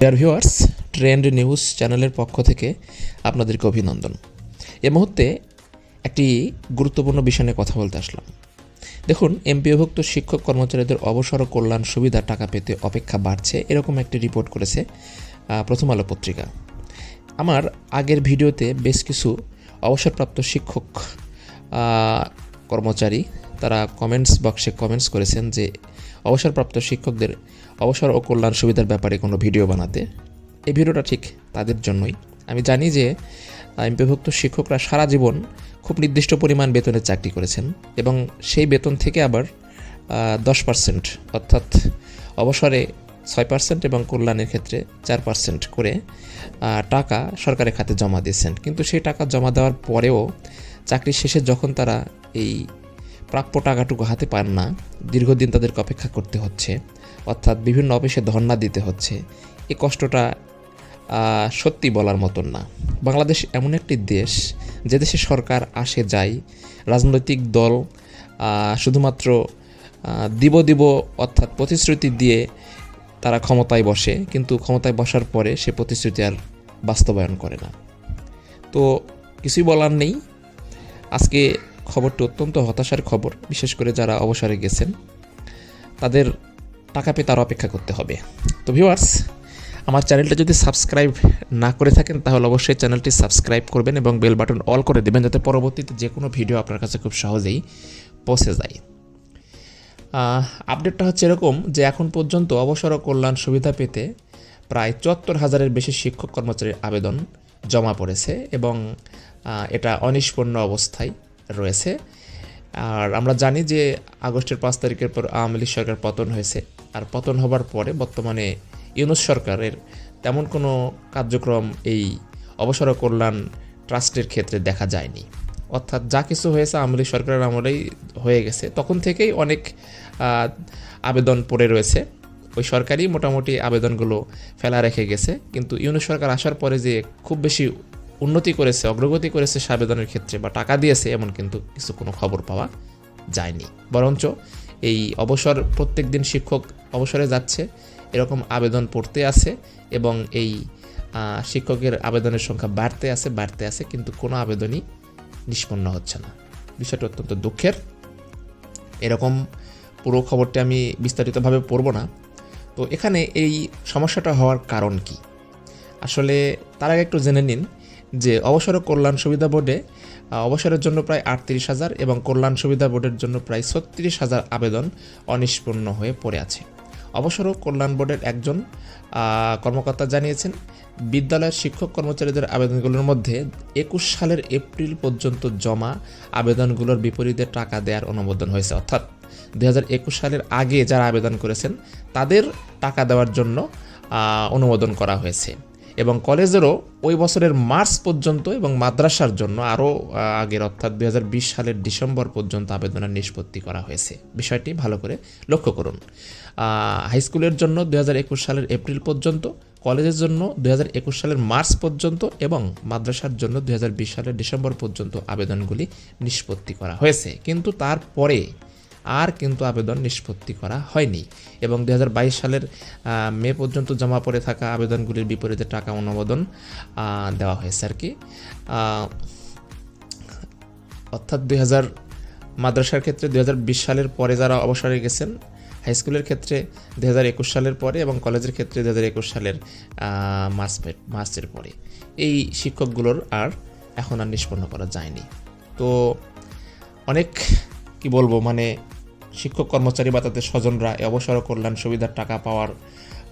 Dear viewers trend news চ্যানেলের পক্ষ থেকে আপনাদেরকে অভিনন্দন। এ মুহূর্তে একটি গুরুত্বপূর্ণ বিষয় নিয়ে কথা বলতে আসলাম। দেখুন, এমপিওভুক্ত শিক্ষক কর্মচারীদের অবসর কল্যাণ সুবিধা টাকা পেতে অপেক্ষা বাড়ছে, এরকম একটি রিপোর্ট করেছে প্রথম আলো পত্রিকা। আমার আগের ভিডিওতে বেশ কিছু অবসরপ্রাপ্ত শিক্ষক কর্মচারী, তারা কমেন্টস বক্সে কমেন্টস করেছেন যে, অবসরপ্রাপ্ত শিক্ষকদের অবসর ও কল্যাণ সুবিধার ব্যাপারে কোনো ভিডিও বানাতে, এই ভিডিওটা ঠিক তাদের জন্যই। আমি জানি যে এমপিভুক্ত শিক্ষকরা সারা জীবন খুব নির্দিষ্ট পরিমাণ বেতনের চাকরি করেছেন এবং সেই বেতন থেকে আবার দশ পার্সেন্ট অর্থাৎ অবসরে ছয় পার্সেন্ট এবং কল্যাণের ক্ষেত্রে চার পার্সেন্ট করে টাকা সরকারের খাতে জমা দিয়েছেন। কিন্তু সেই টাকা জমা দেওয়ার পরেও চাকরি শেষে যখন তারা এই প্রাপ্য টাকাটুকু হাতে পান না, দীর্ঘদিন তাদেরকে অপেক্ষা করতে হচ্ছে। অর্থাৎ বিভিন্ন অফিসে ধর্ণা দিতে হচ্ছে। এই কষ্টটা সত্যি বলার মতন না। বাংলাদেশ এমন একটি দেশ, যে দেশে সরকার আসে যায় রাজনৈতিক দল শুধুমাত্র দিব দিব অর্থাৎ প্রতিশ্রুতি দিয়ে তারা ক্ষমতায় বসে, কিন্তু ক্ষমতায় বসার পরে সে প্রতিশ্রুতি আর বাস্তবায়ন করে না। তো কিছুই বলার নেই। আজকে খবরটি অত্যন্ত হতাশার খবর, বিশেষ করে যারা অবসরে গেছেন। তাদের টাকা পেয়ে তার অপেক্ষা করতে হবে। তো ভিউয়ার্স আমার চ্যানেলটা যদি সাবস্ক্রাইব না করে থাকেন, তাহলে অবশ্যই চ্যানেলটি সাবস্ক্রাইব করবেন এবং বেল বাটন অল করে দেবেন, যাতে পরবর্তীতে যে কোনো ভিডিও আপনার কাছে খুব সহজেই পৌঁছে যায়। আপডেটটা হচ্ছে এরকম যে এখন পর্যন্ত অবসর কল্যাণ সুবিধা পেতে প্রায় চুয়াত্তর হাজারের বেশি শিক্ষক কর্মচারীর আবেদন জমা পড়েছে এবং এটা অনিষ্পন্ন অবস্থায়। রয়েছে। আর আমরা জানি যে আগস্টের পাঁচ তারিখের পর আওয়ামী লীগ সরকার পতন হয়েছে। আর পতন হবার পরে বর্তমানে ইউনুস সরকারের তেমন কোনো কার্যক্রম এই অবসর কল্যাণ ট্রাস্টের ক্ষেত্রে দেখা যায়নি। অর্থাৎ যা কিছু হয়েছে আওয়ামী লীগ সরকারের আমলেই হয়ে গেছে। তখন থেকেই অনেক আবেদন পড়ে রয়েছে। ওই সরকারই মোটামুটি আবেদনগুলো ফেলা রেখে গেছে। কিন্তু ইউনুস সরকার আসার পরে যে খুব বেশি উন্নতি করেছে, অগ্রগতি করেছে সে আবেদনের ক্ষেত্রে বা টাকা দিয়েছে, এমন কিন্তু কিছু কোনো খবর পাওয়া যায়নি। বরঞ্চ এই অবসর প্রত্যেক দিন শিক্ষক অবসরে যাচ্ছে, এরকম আবেদন পড়তে আছে এবং এই শিক্ষকের আবেদনের সংখ্যা বাড়তে আছে বাড়তে আছে, কিন্তু কোনো আবেদনই নিষ্পন্ন হচ্ছে না। বিষয়টি অত্যন্ত দুঃখের। এরকম পুরো খবরটি আমি বিস্তারিতভাবে পড়ব না। তো এখানে এই সমস্যাটা হওয়ার কারণ কি? আসলে তার আগে একটু জেনে নিন যে অবসর কল্যাণ সুবিধা বোর্ডে অবসরের জন্য প্রায় আটত্রিশ হাজার এবং কল্যাণ সুবিধা বোর্ডের জন্য প্রায় ছত্রিশ হাজার আবেদন অনিষ্পন্ন হয়ে পড়ে আছে। অবসর কল্যাণ বোর্ডের একজন কর্মকর্তা জানিয়েছেন, বিদ্যালয়ের শিক্ষক কর্মচারীদের আবেদনগুলোর মধ্যে একুশ সালের এপ্রিল পর্যন্ত জমা আবেদনগুলোর বিপরীতে টাকা দেওয়ার অনুমোদন হয়েছে। অর্থাৎ দু হাজার একুশ সালের আগে যারা আবেদন করেছেন, তাদের টাকা দেওয়ার জন্য অনুমোদন করা হয়েছে। এবং কলেজেরও ওই বছরের মার্চ পর্যন্ত এবং মাদ্রাসার জন্য আরও আগের অর্থাৎ দু হাজার বিশ সালের ডিসেম্বর পর্যন্ত আবেদনের নিষ্পত্তি করা হয়েছে। বিষয়টি ভালো করে লক্ষ্য করুন। হাই স্কুলের জন্য দু হাজার একুশ সালের এপ্রিল পর্যন্ত, কলেজের জন্য দু হাজার একুশ সালের মার্চ পর্যন্ত এবং মাদ্রাসার জন্য দু হাজার বিশ সালের ডিসেম্বর পর্যন্ত আবেদনগুলি নিষ্পত্তি করা হয়েছে। কিন্তু তারপরে আর কিন্তু আবেদন নিষ্পত্তি করা হয়নি। এবং দু হাজার বাইশ সালের মে পর্যন্ত জমা পড়ে থাকা আবেদনগুলির বিপরীতে টাকা অনুমোদন দেওয়া হয়েছে আর কি। অর্থাৎ দু হাজার মাদ্রাসার ক্ষেত্রে দু হাজার বিশ সালের পরে যারা অবসরে গেছেন, হাই স্কুলের ক্ষেত্রে দু হাজার একুশ সালের পরে এবং কলেজের ক্ষেত্রে দু হাজার একুশ সালের মার্চ মার্চের পরে। এই শিক্ষকগুলোর আর এখন আর নিষ্পন্ন করা যায়নি। তো অনেক কি বলব মানে শিক্ষক কর্মচারী বা তাদের স্বজনরা অবসর কল্যাণ সুবিধার টাকা পাওয়ার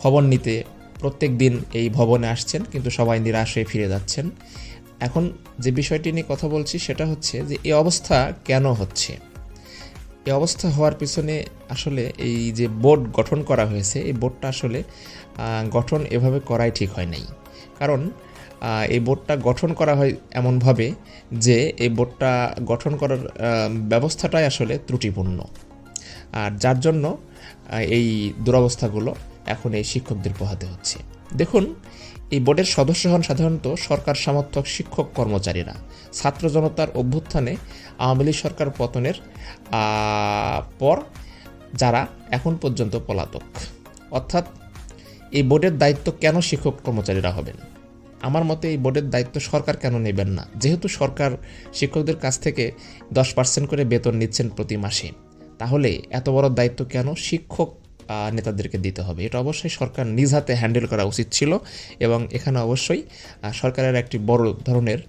খবর নিতে প্রত্যেক দিন এই ভবনে আসছেন, কিন্তু সবাই নিরাশ ফিরে যাচ্ছেন। এখন যে বিষয়টি নিয়ে কথা বলছি সেটা হচ্ছে যে এই অবস্থা কেন হচ্ছে? এই অবস্থা হওয়ার পিছনে আসলে এই যে বোর্ড গঠন করা হয়েছে, এই বোর্ডটা আসলে গঠন এভাবে করাই ঠিক হয় নাই। কারণ এই বোর্ডটা গঠন করা হয় এমনভাবে যে এই বোর্ডটা গঠন করার ব্যবস্থাটাই আসলে ত্রুটিপূর্ণ। আর যার জন্য এই দুরবস্থাগুলো এখন এই শিক্ষকদের পোহাতে হচ্ছে। দেখুন, এই বোর্ডের সদস্য হন সাধারণত সরকার সমর্থক শিক্ষক কর্মচারীরা। ছাত্র জনতার অভ্যুত্থানে আওয়ামী লীগ সরকার পতনের পর যারা এখন পর্যন্ত পলাতক। অর্থাৎ, এই বোর্ডের দায়িত্ব কেন শিক্ষক কর্মচারীরা হবেন? আমার মতে এই বোর্ডের দায়িত্ব সরকার কেন নেবেন না? যেহেতু সরকার শিক্ষকদের কাছ থেকে দশ পার্সেন্ট করে বেতন নিচ্ছেন প্রতি মাসে। তাহলে এত বড় দায়িত্ব কেন শিক্ষক নেতাদেরকে দিতে হবে? এটা অবশ্যই সরকার নিজ হাতে হ্যান্ডেল করা উচিত ছিল এবং এখানে অবশ্যই সরকারের একটি বড় ধরনের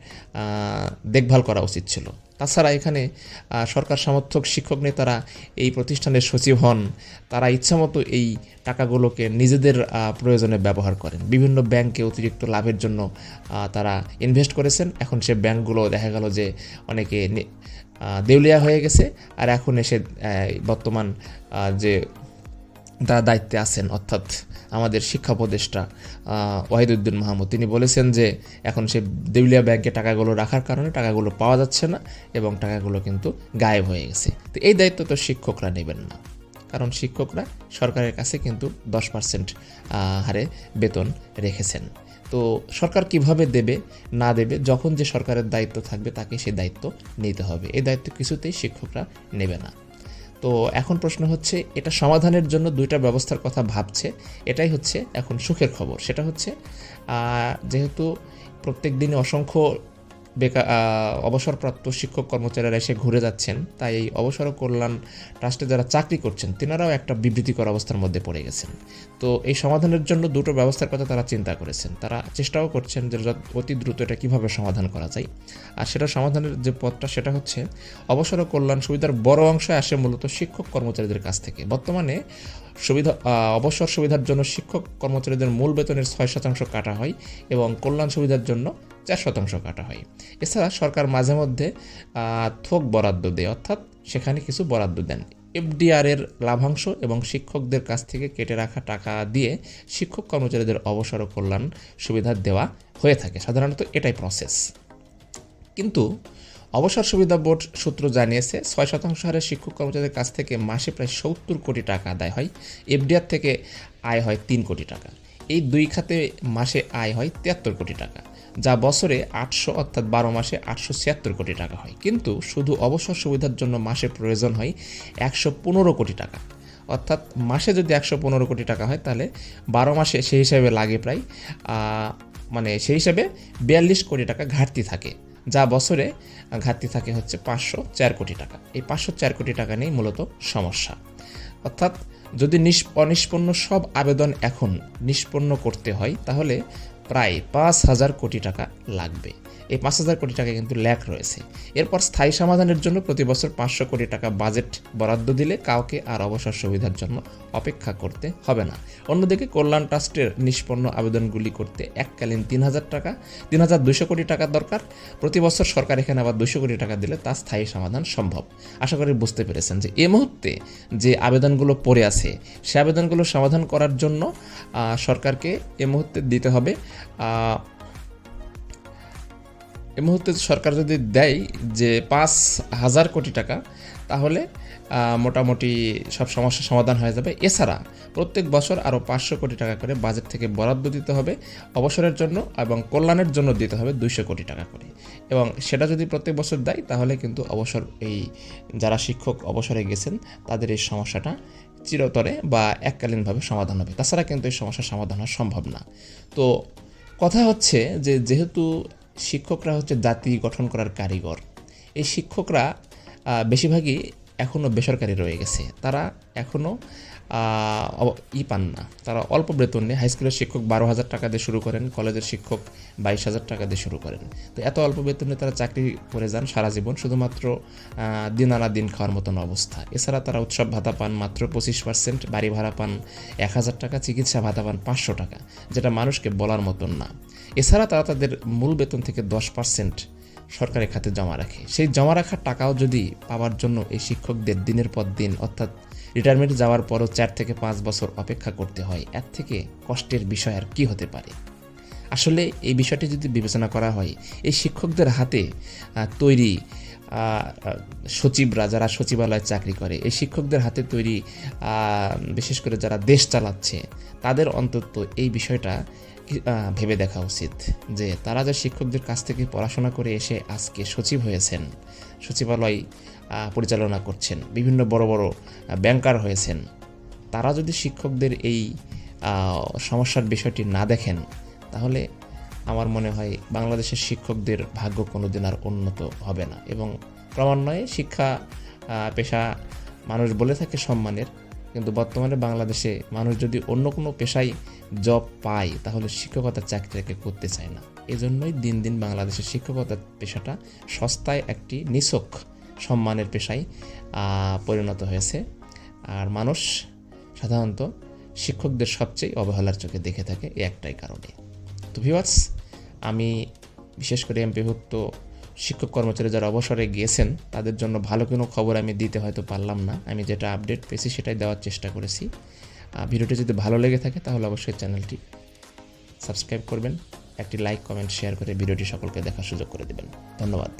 দেখভাল করা উচিত ছিল। তাছাড়া এখানে সরকার সমর্থক শিক্ষক নেতারা এই প্রতিষ্ঠানের সচিব হন, তারা ইচ্ছামতো এই টাকাগুলোকে নিজেদের প্রয়োজনে ব্যবহার করেন। বিভিন্ন ব্যাংকে অতিরিক্ত লাভের জন্য তারা ইনভেস্ট করেছেন। এখন সে ব্যাংকগুলো দেখা গেল যে অনেকে দেউলিয়া হয়ে গেছে। আর এখন এসে বর্তমান যে তারা দায়িত্বে আছেন, অর্থাৎ আমাদের শিক্ষা উপদেষ্টা ওয়াহিদুদ্দিন মাহমুদ, তিনি বলেছেন যে এখন সে দেউলিয়া ব্যাংকে টাকাগুলো রাখার কারণে টাকাগুলো পাওয়া যাচ্ছে না এবং টাকাগুলো কিন্তু গায়েব হয়ে গেছে। তো এই দায়িত্ব তো শিক্ষকরা নেবেন না। কারণ শিক্ষকরা সরকারের কাছে কিন্তু দশ পার্সেন্ট হারে বেতন রেখেছেন। তো সরকার কীভাবে দেবে, না দেবে, যখন যে সরকারের দায়িত্ব থাকবে তাকে সে দায়িত্ব নিতে হবে। এই দায়িত্ব কিছুতেই শিক্ষকরা নেবে না। তো এখন প্রশ্ন হচ্ছে, এটা সমাধানের জন্য দুইটা ব্যবস্থার কথা ভাবছে। এটাই হচ্ছে এখন সুখের খবর। সেটা হচ্ছে যেহেতু প্রত্যেক দিনে অসংখ্য বেকার অবসরপ্রাপ্ত শিক্ষক কর্মচারীরা এসে ঘুরে যাচ্ছেন। তাই এই অবসর কল্যাণ ট্রাস্টে যারা চাকরি করছেন, তেনারাও একটা বিবৃতিকর অবস্থার মধ্যে পড়ে গেছেন। তো এই সমাধানের জন্য দুটো ব্যবস্থার কথা তারা চিন্তা করেছেন। তারা চেষ্টাও করছেন যে অতি দ্রুত এটা কীভাবে সমাধান করা যায়। আর সেটা সমাধানের যে পথটা, সেটা হচ্ছে অবসর কল্যাণ সুবিধার বড় অংশ আসে মূলত শিক্ষক কর্মচারীদের কাছ থেকে। বর্তমানে সুবিধা অবসর সুবিধার জন্য শিক্ষক কর্মচারীদের মূল বেতনের ছয় শতাংশ কাটা হয় এবং কল্যাণ সুবিধার জন্য চার শতাংশ কাটা হয়। এছাড়া সরকার মাঝে মধ্যে থোক বরাদ্দ দেয়, অর্থাৎ সেখানে কিছু বরাদ্দ দেন। এফডিআর এর লাভাংশ এবং শিক্ষকদের কাছ থেকে কেটে রাখা টাকা দিয়ে শিক্ষক কর্মচারীদের অবসর কল্যাণ সুবিধা দেওয়া হয়ে থাকে। সাধারণত এটাই প্রসেস কিন্তু অবসর সুবিধা বোর্ড সূত্র জানিয়েছে, ছয় শতাংশ হারে শিক্ষক কর্মচারীদের কাছ থেকে মাসে প্রায় সত্তর কোটি টাকা আদায় হয়। এফডিআর থেকে আয় হয় তিন কোটি টাকা। এই দুই খাতে মাসে আয় হয় তিয়াত্তর কোটি টাকা, যা বছরে আটশো অর্থাৎ বারো মাসে আটশো ছিয়াত্তর কোটি টাকা হয়। কিন্তু শুধু অবসর সুবিধার জন্য মাসে প্রয়োজন হয় একশো পনেরো কোটি টাকা। অর্থাৎ মাসে যদি একশো পনেরো কোটি টাকা হয়, তাহলে বারো মাসে সেই হিসাবে লাগে প্রায় মানে সেই হিসাবে বিয়াল্লিশ কোটি টাকা ঘাটতি থাকে, যা বছরে ঘাটতি থাকে হচ্ছে পাঁচশো চার কোটি টাকা। এই পাঁচশো চার কোটি টাকা নিয়েই মূলত সমস্যা। অর্থাৎ যদি নিষ অনিষ্পন্ন সব আবেদন এখন নিষ্পন্ন করতে হয়, তাহলে প্রায় পাঁচ হাজার কোটি টাকা লাগবে। এই পাঁচ হাজার কোটি টাকা কিন্তু ল্যাক রয়েছে। এরপর স্থায়ী সমাধানের জন্য প্রতি বছর পাঁচশো কোটি টাকা বাজেট বরাদ্দ দিলে কাউকে আর অবসর সুবিধার জন্য অপেক্ষা করতে হবে না। অন্যদিকে কল্যাণ ট্রাস্টের নিষ্পন্ন আবেদনগুলি করতে এককালীন তিন হাজার টাকা, তিন হাজার দুশো কোটি টাকার দরকার। প্রতি বছর সরকার এখানে আবার দুশো কোটি টাকা দিলে তা স্থায়ী সমাধান সম্ভব। আশা করি বুঝতে পেরেছেন যে এই মুহূর্তে যে আবেদনগুলো পড়ে আছে, সে আবেদনগুলো সমাধান করার জন্য সরকারকে এ মুহূর্তে দিতে হবে। এই মুহূর্তে সরকার যদি দেয় যে পাঁচ হাজার কোটি টাকা, তাহলে মোটামুটি সব সমস্যার সমাধান হয়ে যাবে। এছাড়া প্রত্যেক বছর আরও পাঁচশো কোটি টাকা করে বাজেট থেকে বরাদ্দ দিতে হবে, অবসরের জন্য এবং কল্যাণের জন্য দিতে হবে দুইশো কোটি টাকা করে। এবং সেটা যদি প্রত্যেক বছর দেয়, তাহলে কিন্তু অবসর এই যারা শিক্ষক অবসরে গেছেন, তাদের এই সমস্যাটা চিরতরে বা এককালীনভাবে সমাধান হবে। তাছাড়া কিন্তু এই সমস্যার সমাধান হওয়া সম্ভব না। তো, কথা হচ্ছে যে যেহেতু শিক্ষকরা হচ্ছে জাতি গঠন করার কারিগর। এই শিক্ষকরা বেশিরভাগই এখনও বেসরকারি রয়ে গেছে। তারা এখনও ই পান না। তারা অল্প বেতন নেই হাই স্কুলের শিক্ষক বারো হাজার টাকা দিয়ে শুরু করেন কলেজের শিক্ষক বাইশ হাজার টাকা দিয়ে শুরু করেন। তো এত অল্প বেতনে তারা চাকরি করে যান সারা জীবন, শুধুমাত্র দিন আনা দিন খাওয়ার মতন অবস্থা। এছাড়া তারা উৎসব ভাতা পান মাত্র পঁচিশ পার্সেন্ট বাড়ি ভাড়া পান এক হাজার টাকা, চিকিৎসা ভাতা পান পাঁচশো টাকা, যেটা মানুষকে বলার মতন না। এছাড়া তারা তাদের মূল বেতন থেকে দশ পার্সেন্ট সরকারি খাতে জমা রাখে। সেই জমা রাখার টাকাও যদি পাওয়ার জন্য এই শিক্ষকদের দিনের পর দিন, অর্থাৎ রিটায়ারমেন্ট যাওয়ার পরও চার থেকে পাঁচ বছর অপেক্ষা করতে হয়, এর থেকে কষ্টের বিষয় আর কি হতে পারে? আসলে এই বিষয়টি যদি বিবেচনা করা হয়, এই শিক্ষকদের হাতে তৈরি সচিবরা যারা সচিবালয়ে চাকরি করে, এই শিক্ষকদের হাতে তৈরি বিশেষ করে যারা দেশ চালাচ্ছে, তাদের অন্তত এই বিষয়টা ভেবে দেখা উচিত যে তারা যে শিক্ষকদের কাছ থেকে পড়াশোনা করে এসে আজকে সচিব হয়েছেন, সচিবালয় পরিচালনা করছেন, বিভিন্ন বড় বড় ব্যাংকার হয়েছেন, তারা যদি শিক্ষকদের এই সমস্যার বিষয়টি না দেখেন, তাহলে আমার মনে হয় বাংলাদেশের শিক্ষকদের ভাগ্য কোনোদিন আর উন্নত হবে না। এবং ক্রমান্বয়ে শিক্ষা পেশা মানুষ বলে থাকে সম্মানের, কিন্তু বর্তমানে বাংলাদেশে মানুষ যদি অন্য কোনো পেশায় জব পায়, তাহলে শিক্ষকতার চাকরিটাকে করতে চায় না। এজন্যই দিন দিন বাংলাদেশের শিক্ষকতার পেশাটা সস্তায় একটি নিছক সম্মানের পেশায় পরিণত হয়েছে। আর মানুষ সাধারণত শিক্ষকদের সবচেয়ে অবহেলার চোখে দেখে থাকে এই একটাই কারণে। তো ভিওয়ার্স আমি বিশেষ করে এমপিভুক্ত শিক্ষক কর্মচারী যারা অবসরে গিয়েছেন, তাদের জন্য ভালো কোনো খবর আমি দিতে হয়তো পারলাম না। আমি যেটা আপডেট পেয়েছি সেটাই দেওয়ার চেষ্টা করেছি। ভিডিওটি যদি ভালো লেগে থাকে, তাহলে অবশ্যই চ্যানেলটি সাবস্ক্রাইব করবেন, একটি লাইক, কমেন্ট, শেয়ার করে ভিডিওটি সকলকে দেখার সুযোগ করে দেবেন। ধন্যবাদ।